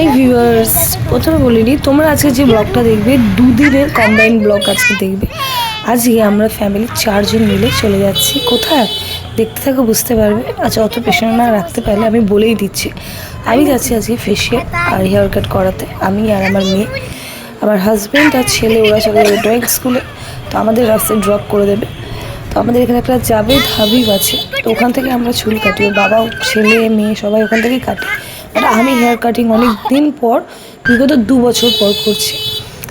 Hi viewers, প্রথমে বলিনি তোমরা আজকে যে ব্লগটা দেখবে, দুদিনের কম্বাইন ব্লগ আজকে দেখবে। আজকে আমরা ফ্যামিলি চারজন মিলে চলে যাচ্ছি। কোথায়? দেখতে থাকো, বুঝতে পারবে। আচ্ছা অত পেছনে না রাখতে পারলে আমি বলেই দিচ্ছি। আমি যাচ্ছি আজকে ফেসিয়াল আর হেয়ার কাট করাতে। আমি আর আমার মেয়ে। আমার হাজব্যান্ড আর ছেলে, ওরা চলে যাবে ড্রয়িং স্কুলে তো আমাদের রাস্তায় ড্রপ করে দেবে। তো আমাদের এখানে একটা যাবে হাবিব আছে। তো ওখান থেকে আমরা চুল কাটি। বাবা ছেলে, মেয়ে, সবাই ওখান থেকেই কাটি। বাট আমি হেয়ার কাটিং অনেক দিন পর, বিগত দু বছর পর করছি।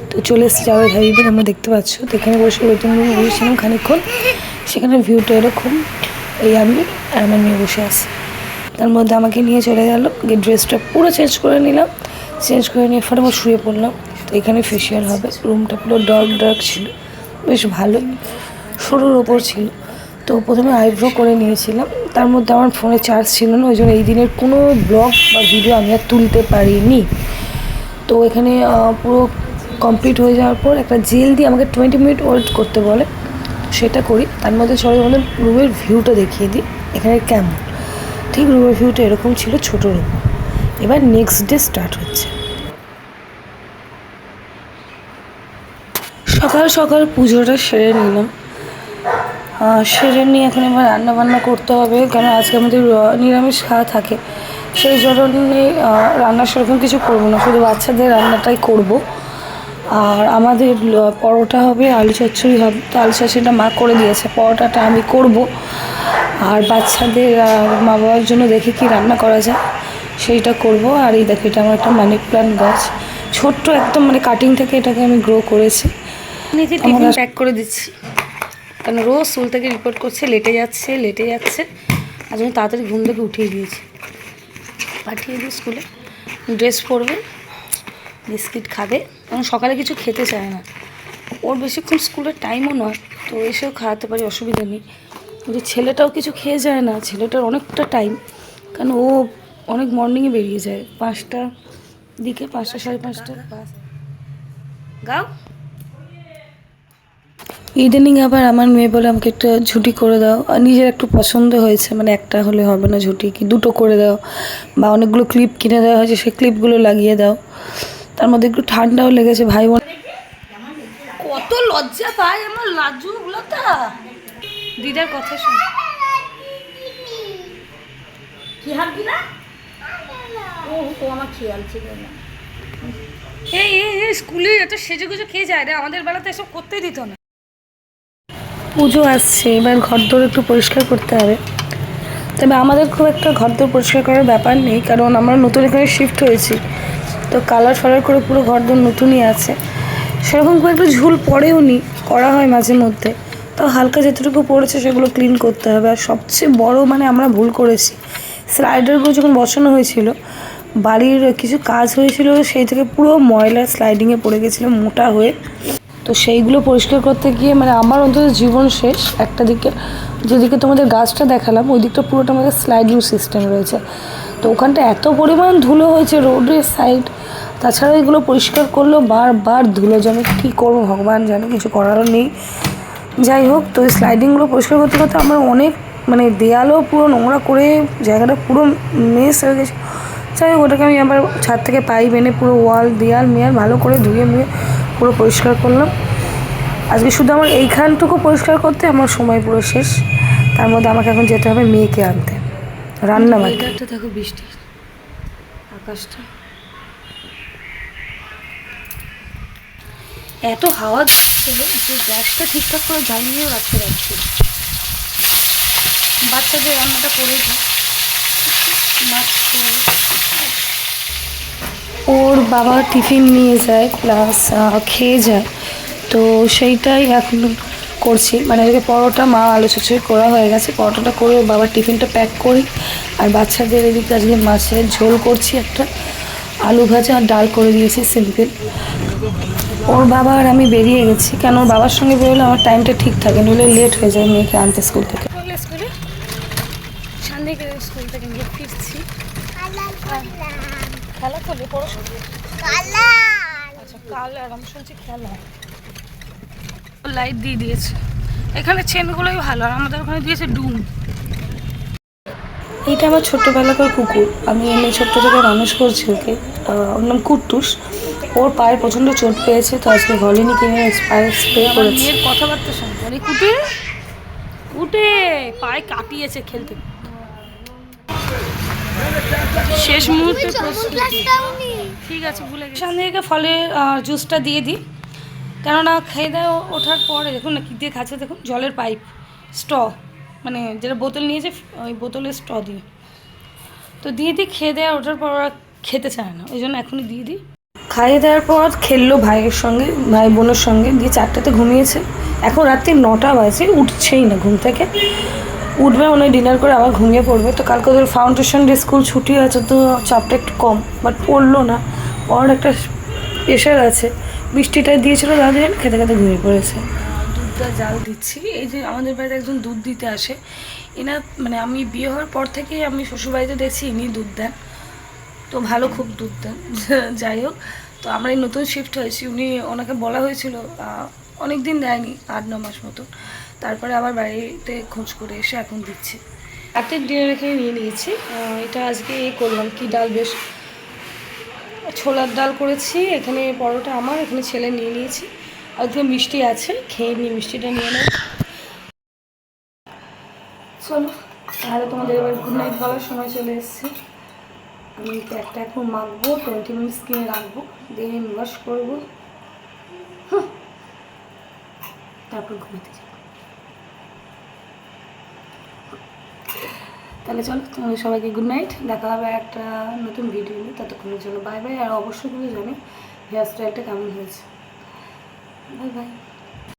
তো চলে এসেছি যাবে হাবিবের আমরা দেখতে পাচ্ছ। তো এখানে বসে ওয়েটিং রুমে বসেছিলাম খানিকক্ষণ। সেখানে ভিউটা এরকম, এই আমি, আর আমার মেয়ে বসে আছি। তার মধ্যে আমাকে নিয়ে চলে গেল, গিয়ে ড্রেসটা পুরো চেঞ্জ করে নিলাম। চেঞ্জ করে নিয়ে ফটাফট শুয়ে পড়লাম। তো এখানে ফেসিয়াল হবে রুমটা পুরো ডার্ক ডার্ক ছিল। বেশ ভালো, সরুর ওপর ছিল। তো প্রথমে আইব্রো করে নিয়েছিলাম। তার মধ্যে আমার ফোনে চার্জ ছিল না ওই জন্য এই দিনের কোনো ব্লগ বা ভিডিও আমি আর তুলতে পারিনি। তো এখানে পুরো কমপ্লিট হয়ে যাওয়ার পর একটা জেল দিয়ে আমাকে টোয়েন্টি মিনিট ওয়েট করতে বলে। সেটা করি। তার মধ্যে সবাই আমাদের রুমের ভিউটা দেখিয়ে দিই। এখানে কেমন? ঠিক রুমের ভিউটা এরকম ছিল, ছোটো রুম এবার নেক্সট ডে স্টার্ট হচ্ছে। সকাল সকাল পুজোটা সেরে নিলাম। নিয়ে এখন এবার রান্না বান্না করতে হবে কেন আজকে আমাদের নিরামিষ খাওয়া থাকে। সেই জন্যে রান্না সেরকম কিছু করব না শুধু বাচ্চাদের রান্নাটাই করব। আর আমাদের পরোটা হবে আলু চচ্চড়ি হবে তো আলু চচ্চড়িটা মা করে দিয়েছে পরোটাটা আমি করব। আর বাচ্চাদের মা বাবার জন্য দেখি কি রান্না করা যায় সেইটা করব। আর এই দেখো এটা আমার একটা মানি প্ল্যান্ট গাছ ছোট্ট একদম মানে কাটিং থেকে এটাকে আমি গ্রো করেছি। প্যাক করে দিচ্ছি। কারণ রোজ স্কুল থেকে রিপোর্ট করছে, লেটে যাচ্ছে লেটে যাচ্ছে। আর জন্য তাড়াতাড়ি ঘুম থেকে উঠিয়ে দিয়েছি। পাঠিয়ে দিই স্কুলে ড্রেস পরবে, বিস্কিট খাবে। কারণ সকালে কিছু খেতে চায় না। ওর বেশিক্ষণ স্কুলের টাইমও নয়, তো এসেও খাওয়াতে পারি, অসুবিধা নেই। কিন্তু ছেলেটাও কিছু খেয়ে যায় না, ছেলেটার অনেকটা টাইম কারণ ও অনেক মর্নিংয়ে বেরিয়ে যায় পাঁচটা দিকে, পাঁচটা সাড়ে পাঁচটা। গাও। ইদানিং আবার আমার মেয়ে বলে, আমাকে একটা ঝুটি করে দাও। আর নিজের একটু পছন্দ হয়েছে মানে একটা হলে হবে না ঝুটি, কি দুটো করে দাও, বা অনেকগুলো ক্লিপ কিনে দেওয়া হয়েছে, সেই ক্লিপগুলো লাগিয়ে দাও। তার মধ্যে একটু ঠান্ডাও লেগেছে, ভাই বোন কত লজ্জা পায় আমার লাজু লতা দিদার কথা শুন। কি হাঁটবি না ও ও আমার খেয়াল ছিল না। এই স্কুলে এত সেজে গুজে খেয়ে যায় রে, আমাদের বেলাতে এসব করতেই দিত না। পুজো আসছে, এবার ঘর দোর একটু পরিষ্কার করতে হবে। তবে আমাদের খুব একটা ঘর দোর পরিষ্কার করার ব্যাপার নেই, কারণ আমরা নতুন এখানে শিফট হয়েছি। তো কালার ফালার করে পুরো ঘর দোর নতুনই আছে। সেরকম খুব একটা ঝুল পড়েও নি, করা হয় মাঝে মধ্যে। তো হালকা যেটুকু পড়েছে সেগুলো ক্লিন করতে হবে। আর সবচেয়ে বড় মানে আমরা ভুল করেছি। স্লাইডারগুলো যখন বসানো হয়েছিল, বাড়ির কিছু কাজ হয়েছিল, সেই থেকে পুরো ময়লা স্লাইডিংয়ে পড়ে গেছিল মোটা হয়ে। তো সেইগুলো পরিষ্কার করতে গিয়ে মানে আমার অন্তত জীবন শেষ। একটা দিকে যেদিকে তোমাদের গাছটা দেখালাম ওই দিকটা পুরোটা আমাদের স্লাইডিং সিস্টেম রয়েছে। তো ওখানটা এত পরিমাণ ধুলো হয়েছে রোডের সাইড তাছাড়া এগুলো পরিষ্কার করলেও বারবার ধুলো জমে কী করব, ভগবান জানে, কিছু করারও নেই। যাই হোক, তো ওই স্লাইডিংগুলো পরিষ্কার করতে করতে আমার অনেক মানে দেয়ালও পুরো নোংরা করে জায়গাটা পুরো মেস হয়ে গেছে। যাই হোক, ওটাকে আমি আবার ছাদ থেকে পাইপ এনে পুরো ওয়াল দেয়াল মেয়াল ভালো করে ধুয়ে মুয়ে পুরো পরিষ্কার করলাম। আজকে শুধু আমার এইখানটুকু পরিষ্কার করতে আমার সময় পুরো শেষ। তার মধ্যে আমাকে এখন যেতে হবে মেয়েকে আনতে। রান্না দেখো বৃষ্টি। আকাশটা। এত হাওয়া দিচ্ছে যে গ্যাসটা ঠিকঠাক করে জ্বালিয়েও রাখতে পারছি। বাচ্চাদের রান্নাটা করে দিই। মাছ করব। বাবা টিফিন নিয়ে যায় প্লাস খেয়ে যায়। তো সেইটাই এখন করছি। মানে ওই পরোটা মা আলু চচ্চড়ি করা হয়ে গেছে, পরোটাটা করে বাবার টিফিনটা প্যাক করি। আর বাচ্চাদের এদিকে আজকে মাছের ঝোল করছি একটা, আলু ভাজা আর ডাল করে দিয়েছি সিম্পল ওর বাবা আর আমি বেরিয়ে গেছি, কেন ওর বাবার সঙ্গে বেরোলে আমার টাইমটা ঠিক থাকে, নইলে লেট হয়ে যায় মেয়েকে আনতে স্কুল থেকে। স্কুলে থেকে ফিরছি। খেলা করলে পড়াশোনা? আচ্ছা কালার আমি শুনছি খেলা। লাইট দিয়ে দিয়েছে। এখানে চেনগুলোই ভালো আর আমাদের ওখানে দিয়েছে ডুম। এইটা আমার ছোট্টবেলাকার কুকুর। আমি এমনি ছোট্ট থেকে মানুষ করছি ওকে। ওর নাম কুট্টুস ওর পায়ে প্রচণ্ড চোট পেয়েছে তো আজকে ভলিনি কিনে পায়ে স্প্রে করেছে। কথাবার্তা শুনতে কুটে কুটে পায়ে কাটিয়েছে খেলতে। শেষ মুহূর্তে ঠিক আছে ভুলে গেছি। সামনে থেকে ফলের জুসটা দিয়ে দিই। কেননা খেয়ে দেয় ওঠার পরে দেখুন না কী দিয়ে খাচ্ছে দেখুন জলের পাইপ স্ট্র। মানে যেটা বোতল নিয়েছে ওই বোতলের স্ট্র দিয়ে। তো দিয়ে দিই খেয়ে দেওয়া ওঠার পর ওরা খেতে চায় না। ওই জন্য এখনই দিয়ে দিই। খাইয়ে দেওয়ার পর খেললো ভাইয়ের সঙ্গে ভাই বোনের সঙ্গে। দিয়ে চারটাতে ঘুমিয়েছে। এখন রাত্রি নটা বাজে উঠছেই না ঘুম থেকে। উঠবে, মনে হয় ডিনার করে আবার ঘুমিয়ে পড়বে। তো কালকে ওদের ফাউন্ডেশন ডে স্কুল ছুটি আছে, তো চাপটা একটু কম বাট পড়ল না। পড়ার একটা প্রেশার আছে। বৃষ্টিটা দিয়েছিল দাদিন খেতে খেতে ঘুমিয়ে পড়েছে। দুধটা জাল দিচ্ছি। এই যে আমাদের বাড়িতে একজন দুধ দিতে আসে। এনা মানে আমি বিয়ে হওয়ার পর থেকে আমি শ্বশুরবাড়িতে দেখছি ইনি দুধ দেন। তো ভালো খুব দুধ দেন। যাই হোক, তো আমরা এই নতুন শিফট হয়েছি। উনি ওনাকে বলা হয়েছিল অনেক দিন দেয়নি, আট, ন মাস মতো তারপরে আবার বাড়িতে খোঁজ করে এসে এখন দিচ্ছি। রাতের ডিনার এখানে নিয়ে নিয়েছি। এটা আজকে এই করলাম, কি ডাল বেশ। ছোলার ডাল করেছি, এখানে পরোটা আমার, এখানে ছেলে নিয়ে নিয়েছি। আর মিষ্টি আছে, খেয়ে নিয়ে মিষ্টিটা নিয়ে নেব। চলো, তাহলে তোমাদের এবার গুড নাইট বলার সময় চলে এসেছে। আমি একটা এখন মাখবো টোয়েন্টি মিনিটস কিনে রাখব দিয়ে ওয়াশ করব। তারপর ঘুমাতে যাব তাহলে চল, তোমাদের সবাইকে গুড নাইট দেখা হবে একটা নতুন ভিডিও নিয়ে ততক্ষণের জন্য। বাই বাই আর অবশ্যই করে জানি হেয়ার স্টাইলটা কেমন হয়েছে। Bye bye